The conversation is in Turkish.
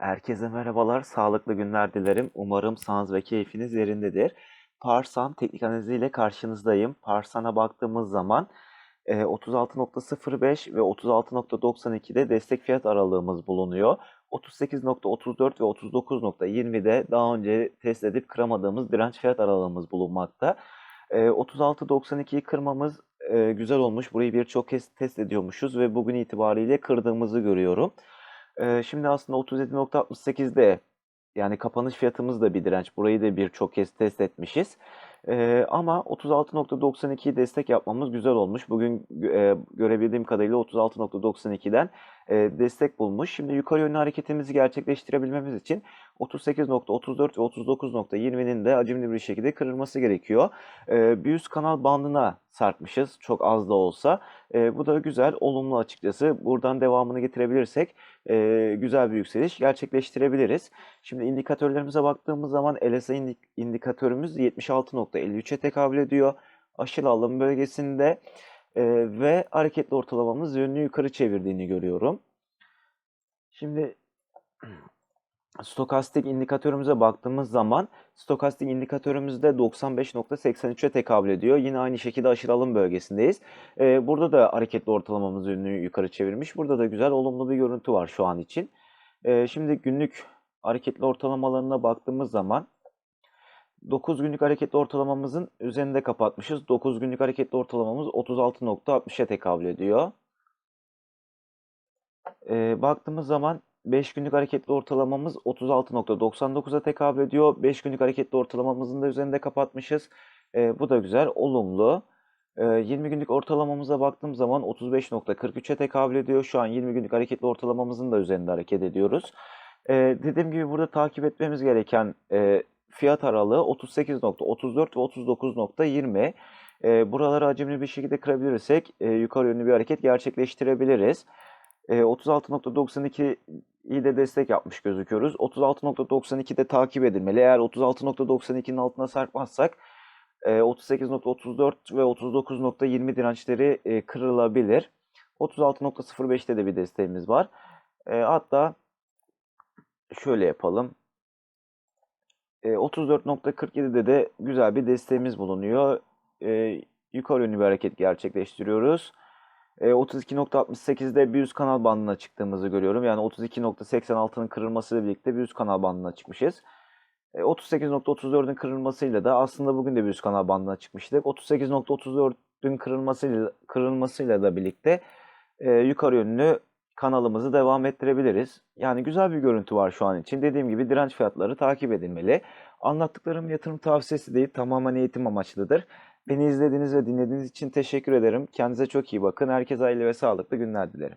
Herkese merhabalar, sağlıklı günler dilerim. Umarım sağlığınız ve keyfiniz yerindedir. Parsan teknik analiziyle karşınızdayım. Parsan'a baktığımız zaman e, 36.05 ve 36.92'de destek fiyat aralığımız bulunuyor. 38.34 ve 39.20'de daha önce test edip kıramadığımız direnç fiyat aralığımız bulunmakta. E, 36.92'yi kırmamız e, güzel olmuş. Burayı birçok kez test ediyormuşuz ve bugün itibariyle kırdığımızı görüyorum. Şimdi aslında 37.68'de yani kapanış fiyatımız da bir direnç. Burayı da birçok kez test etmişiz. Ee, ama 36.92'yi destek yapmamız güzel olmuş. Bugün e, görebildiğim kadarıyla 36.92'den e, destek bulmuş. Şimdi yukarı yönlü hareketimizi gerçekleştirebilmemiz için 38.34 ve 39.20'nin de acımlı bir şekilde kırılması gerekiyor. E, bir üst kanal bandına sarkmışız çok az da olsa. E, bu da güzel, olumlu açıkçası. Buradan devamını getirebilirsek e, güzel bir yükseliş gerçekleştirebiliriz. Şimdi indikatörlerimize baktığımız zaman LSI indik- indikatörümüz 76.53'e tekabül ediyor. Aşıl alım bölgesinde e, ve hareketli ortalamamız yönünü yukarı çevirdiğini görüyorum. Şimdi stokastik indikatörümüze baktığımız zaman stokastik indikatörümüzde 95.83'e tekabül ediyor. Yine aynı şekilde aşırı alım bölgesindeyiz. Ee, burada da hareketli ortalamamız yönünü yukarı çevirmiş. Burada da güzel olumlu bir görüntü var şu an için. Ee, şimdi günlük hareketli ortalamalarına baktığımız zaman 9 günlük hareketli ortalamamızın üzerinde kapatmışız. 9 günlük hareketli ortalamamız 36.60'a tekabül ediyor. Ee, baktığımız zaman 5 günlük hareketli ortalamamız 36.99'a tekabül ediyor. 5 günlük hareketli ortalamamızın da üzerinde kapatmışız. Ee, bu da güzel, olumlu. Ee, 20 günlük ortalamamıza baktığım zaman 35.43'e tekabül ediyor. Şu an 20 günlük hareketli ortalamamızın da üzerinde hareket ediyoruz. Ee, dediğim gibi burada takip etmemiz gereken e, fiyat aralığı 38.34 ve 39.20. Ee, buraları hacimli bir şekilde kırabilirsek e, yukarı yönlü bir hareket gerçekleştirebiliriz. E, 36.92'yi de destek yapmış gözüküyoruz. 36.92 de takip edilmeli. Eğer 36.92'nin altına sarkmazsak e, 38.34 ve 39.20 dirençleri e, kırılabilir. 36.05'te de bir desteğimiz var. E, hatta şöyle yapalım. E, 34.47'de de güzel bir desteğimiz bulunuyor. E, yukarı yönlü bir hareket gerçekleştiriyoruz. E, 32.68'de bir üst kanal bandına çıktığımızı görüyorum. Yani 32.86'nın kırılmasıyla birlikte bir üst kanal bandına çıkmışız. E, 38.34'ün kırılmasıyla da aslında bugün de bir üst kanal bandına çıkmıştık. 38.34'ün kırılmasıyla, kırılmasıyla da birlikte e, yukarı yönlü kanalımızı devam ettirebiliriz. Yani güzel bir görüntü var şu an için. Dediğim gibi direnç fiyatları takip edilmeli. Anlattıklarım yatırım tavsiyesi değil, tamamen eğitim amaçlıdır. Beni izlediğiniz ve dinlediğiniz için teşekkür ederim. Kendinize çok iyi bakın. Herkese hayırlı ve sağlıklı günler dilerim.